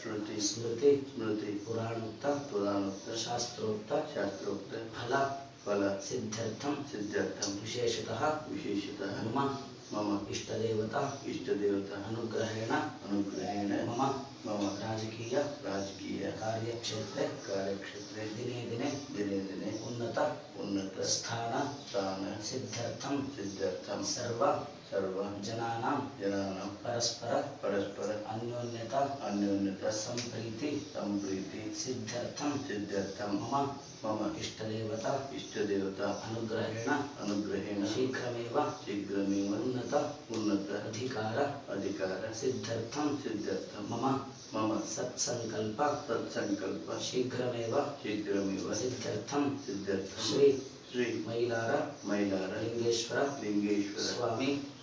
स्मृति स्मृति स्मृति पुराणोक्त पुराणोक्त शास्त्रोक्त शास्त्रोक्त फल फल सिद्ध्यर्थम सिद्ध्यर्थम विशेषतः विशेषतः मम मम इष्टदेवता इष्टदेवता अनुग्रहेण अनुग्रहेण मम मम राजकीय राजकीय कार्यक्षेत्रे कार्यक्षेत्रे दिने दिने दिने दिने उन्नत उन्नत स्थान स्थान सिद्ध्यर्थम सिद्ध्यर्थम सर्व सर्वं जनानां परस्पर परस्पर अन्योन्यता अन्योन्यता सम्प्रीति सम्प्रीति सिद्ध्यर्थं सिद्ध्यर्थं मम मम इष्टदेवता इष्टदेवता अनुग्रहेण अनुग्रहेण शीघ्रमेव शीघ्रमेव उन्नत उन्नत अधिकार अधिकार सिद्ध्यर्थं सिद्ध्यर्थं मम मम सत्सङ्कल्प सत्सङ्कल्प शीघ्रमेव शीघ्रमेव सिद्ध्यर्थं सिद्ध्यर्थं श्री श्री मैलार मैलार लिङ्गेश्वर लिङ्गेश्वर स्वामी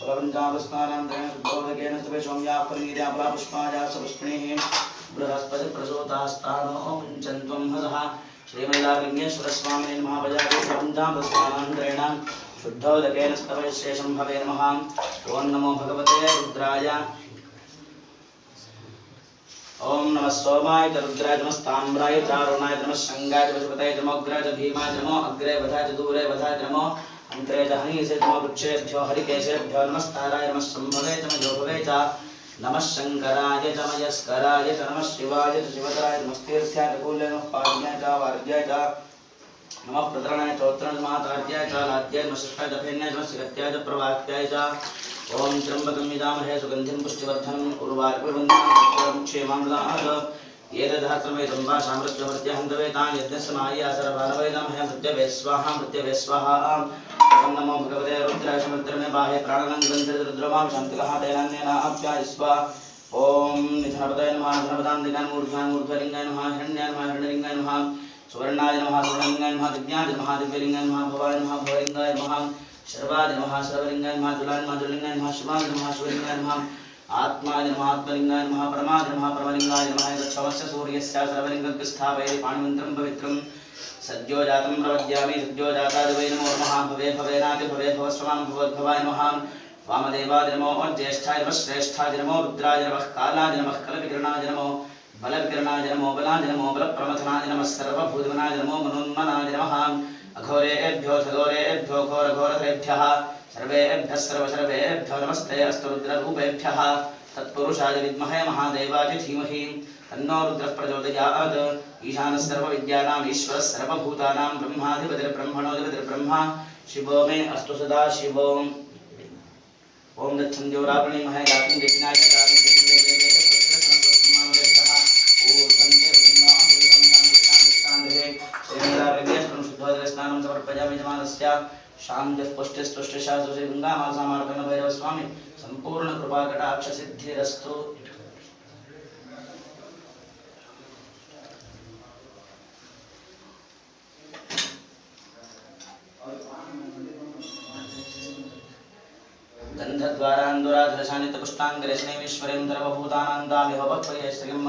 फलपञ्चामृतस्नानान्तरेण शुद्धोदकेन स्तवे सौम्याफलमीर्याफला पुष्पायाश्च पुष्पणीः बृहस्पति प्रसोदास्तानो मुञ्चन्त्वं हसः श्रीमैलारलिङ्गेश्वरस्वामिने नमः वजादिफलपञ्चामृतस्नानान्तरेण शुद्धोदकेन स्तवशेषं भवे नमः ॐ नमो भगवते रुद्राय ॐ नमः सोमाय च रुद्राय नमस्ताम्राय च अरुणाय च नमः शङ्गाय पशुपतये च च भीमाय नमो अग्रे वधाय च दूरे वधाय नमो च हरिकेशेभ्यो नमस्ताराय नमः शम्भवे च मयोभवे च नमः शङ्कराय च मयस्कराय च। नमः शिवाय च शिवतराय नमस्तीर्थ्याय च नमः पाद्याय च वार्याय च। नमः प्रतरणाय चौत्राय च लाद्याय नमः शिष्टाय च नमः शिरत्याय च प्रवाक्याय च। ॐ त्र्यम्बकं यजामहे सुगन्धिं पुष्टिवर्धनम् उर्वारुकवन्दनं क्षेमामृतात् एतदहत्रमेदं वा सामृत्यमृत्यहन्तवेतान् यज्ञस्य माया मृत्यवे स्वाहा मृत्यवे स्वाहा। ॐ नमो भगवते रुद्राय समृत्रमे बाहे प्राणनं ग्रन्थरुद्रमां शान्तिकः दैनान्येन आप्यायस्व ॐ निधनपदय नमः निधनपदान्तिकान् मूर्ध्यान् मूर्ध्वलिङ्गाय नमः हिरण्याय नमः हिरण्यलिङ्गाय नमः, सुवर्णाय नमः, सुवर्णलिङ्गाय नमः दिव्याय नमः, दिव्यलिङ्गाय नमः, भवाय नमः, भवलिङ्गाय नमः, शर्वाय नमः सर्वलिङ्गाय नमः तुलाय नमः तुलिङ्गाय नमः, शिवाय नमः, शिवलिङ्गाय नमः आत्माय नमः, आत्मलिङ्गाय नमः परमाय नमः, परमलिङ्गाय नमः यक्षमस्य सूर्यस्य सर्वलिङ्गं स्थापयति पाणिमन्त्रं पवित्रं। सद्यो जातं प्रवद्यामि, सद्यो जाताय वै नमो नमः। भवे भवेनाति भवे भवस्वमां भवद्भवाय नमः। वामदेवाय नमो, ज्येष्ठाय नमः, श्रेष्ठाय नमो, रुद्राय नमः, कालाय नमः, कलविकिरणाय नमो, बलविकिरणाय नमो, बलाय नमो, बलप्रमथनाय नमः सर्वभूतमनाय नमो, मनोन्मनाय नमः। अघोरेभ्यो सघोरेभ्यो घोरघोरधरेभ्यः। सर्वेभ्यः सर्वसर्वेभ्यो नमस्ते अस्तु रुद्ररूपेभ्यः तत्पुरुषाय विद्महे महादेवाय धीमहि तन्नो रुद्रः प्रचोदयात् ईशानः सर्वविद्यानाम् ईश्वरः सर्वभूतानां ब्रह्माधिपतिर्ब्रह्मणोऽधिपतिर्ब्रह्मा शिवो मे अस्तु सदा शिवो ॐ दच्छन्द्योरावणि महे गातुं यज्ञाय गातुं शुद्धोदरस्नानं समर्पयामि यजमानस्य शान्तिः पुष्टिस्तुष्टिशास्त्रस्य गङ्गामासामार्पण भैरवस्वामी सम्पूर्णकृपाकटाक्षसिद्धिरस्तु गन्धद्वारान्दुराधरशानितपुष्टाङ्गरश्नेमीश्वरीं सर्वभूतानान्दामिह भक्त्वये श्रियम्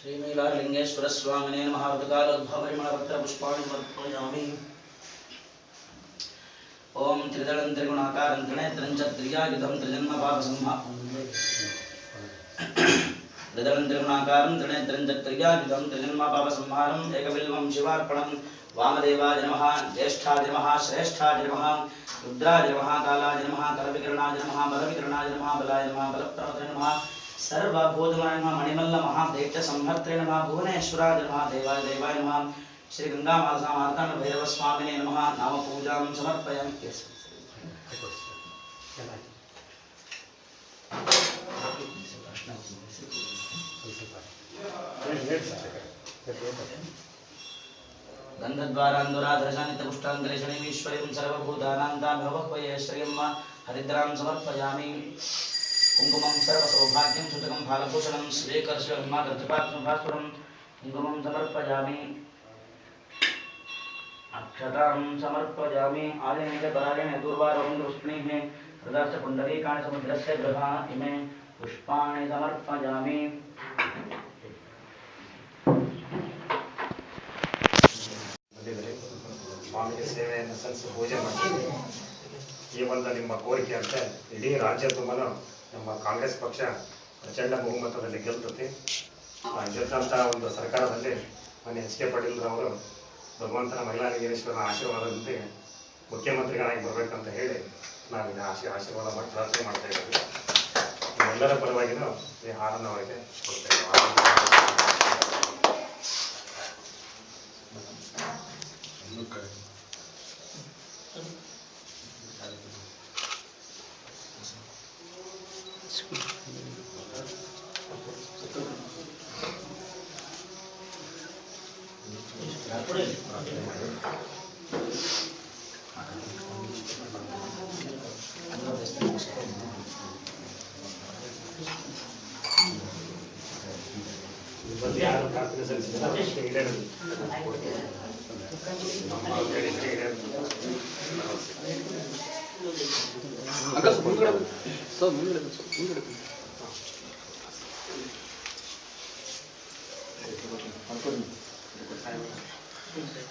श्रीमीलालिंगेश्वर स्वामी ने महाकाल स्वामिने महारुद्गालोद्भवरिमणपत्रपुष्पाणि ओम त्रिदलं त्रिगुणाकारं त्रिनेत्रं च त्रियायुधं त्रिजन्मपापसंहा त्रिदलं त्रिगुणाकारं त्रिनेत्रं त्रिजन्म पाप त्रिजन्मपापसंहारम् एकबिल्वं शिवार्पणं वामदेवाय नमः। ज्येष्ठाय नमः। श्रेष्ठाय नमः। रुद्राय नमः। कालाय नमः। करविकरणाय नमः। बलविकरणाय नमः। बलाय नमः। बलप्रमदे नमः। सर्वभूतमय नमः, मणिमल्ल महादैत्य संहर्त्रे नमः, भुवनेश्वराय नमः, देवाय देवाय नमः श्री गंगा माता मार्तांड भैरव स्वामिने नमः नाम पूजां समर्पयामि Yes. गन्धद्वारान्दुराधरशानितपुष्टान्तरेशनीमीश्वरीं सर्वभूतानान्तामिभवह्वये श्रियं हरिद्रां समर्पयामि कुङ्कुमं सर्वसौभाग्यं सुतकं फालभूषणं श्रीकर्षब्रह्माकर्तृपात्मभास्वरं कुङ्कुमं समर्पयामि अक्षतां समर्पयामि आलिनेन परायणे दूर्वारोहं दुष्णीः हृदस्य पुण्डरीकाणि समुद्रस्य गृहा इमे पुष्पाणि समर्पयामि ಬಂದಿದ್ರಿ ಸ್ವಾಮಿಗೆ ಸೇವೆಯನ್ನು ಸಲ್ಲಿಸಿ ಪೂಜೆ ಮಾಡಿ ಈ ಒಂದು ನಿಮ್ಮ ಕೋರಿಕೆ ಅಂತ ಇಡೀ ರಾಜ್ಯ ತುಂಬಾನು ನಮ್ಮ ಕಾಂಗ್ರೆಸ್ ಪಕ್ಷ ಪ್ರಚಂಡ ಬಹುಮತದಲ್ಲಿ ಗೆಲ್ತತಿ ಗೆದ್ದಂತಹ ಒಂದು ಸರ್ಕಾರದಲ್ಲಿ ಮನೆ ಎಚ್ ಕೆ ಪಾಟೀಲ್ ಅವರು ಭಗವಂತನ ಮಹಿಳಾ ನಿಗೇಶ್ವರನ ಆಶೀರ್ವಾದದಂತೆ ಮುಖ್ಯಮಂತ್ರಿಗಳಾಗಿ ಬರಬೇಕಂತ ಹೇಳಿ ನಾವು ಇದು ಆಶೀ, ಆಶೀರ್ವಾದ ಮಾಡಿ, ಪ್ರಾರ್ಥನೆ ಮಾಡ್ತಾ ಇದ್ದೀವಿ. ಎಲ್ಲರ ಪರವಾಗಿನೂ ಈ ಹಾರನ್ನು ಅವರಿಗೆ Gracias. ಕೊಡ್ತಾ ಇದ್ದೀವಿ ಬಂದು ಯಾರು ಪ್ರಾರ್ಥನೆ ಸಲ್ಲಿಸಿದ್ರೆ ಅಷ್ಟೇ ಈಡೇರಲಿ. ನಮ್ಮ ಬೇಡಿಕೆ ಈಡೇರಲಿ.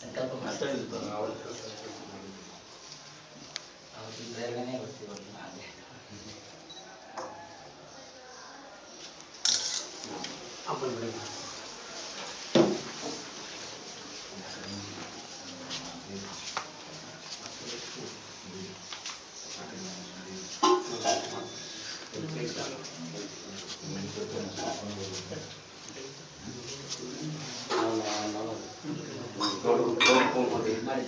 ಸಂಕಲ್ಪ ಮಾತ್ರ ಇರ್ತದೆ Verga negocio. Apa yang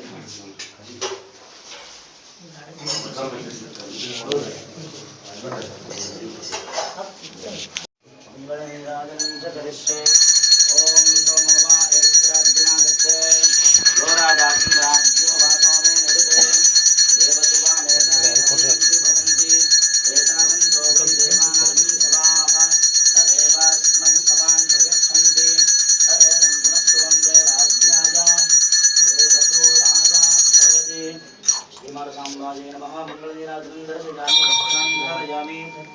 Thank you. करिष्ये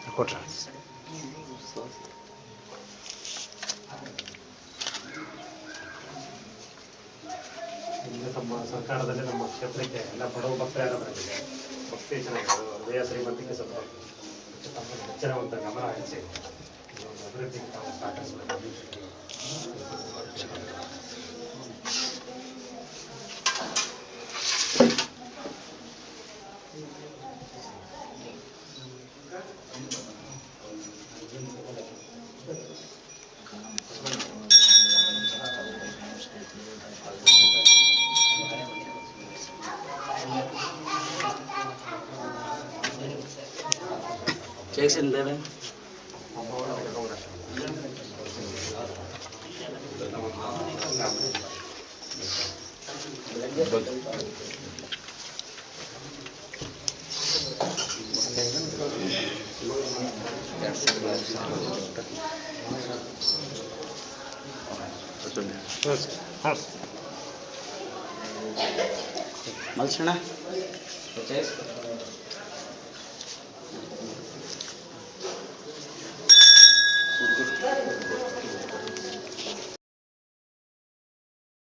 Hoča. ನಮ್ಮ ಸರ್ಕಾರದಲ್ಲಿ ನಮ್ಮ ಕ್ಷೇತ್ರಕ್ಕೆ ಎಲ್ಲ ಬಡವ ಭಕ್ತರ ಬಂದಿದೆ ಭಕ್ತಿ ಚೆನ್ನಾಗಿದೆ ಹೃದಯ ಶ್ರೀಮಂತಿಗೆ ಸ್ವಲ್ಪ ತಮ್ಮ ಹೆಚ್ಚಿನ ಒಂದು ಗಮನ ಹರಿಸಿ ಅಭಿವೃದ್ಧಿ ತಾವು ಸಹಕರಿಸಬೇಕು చేసింది లేవే Thank you. मलसणा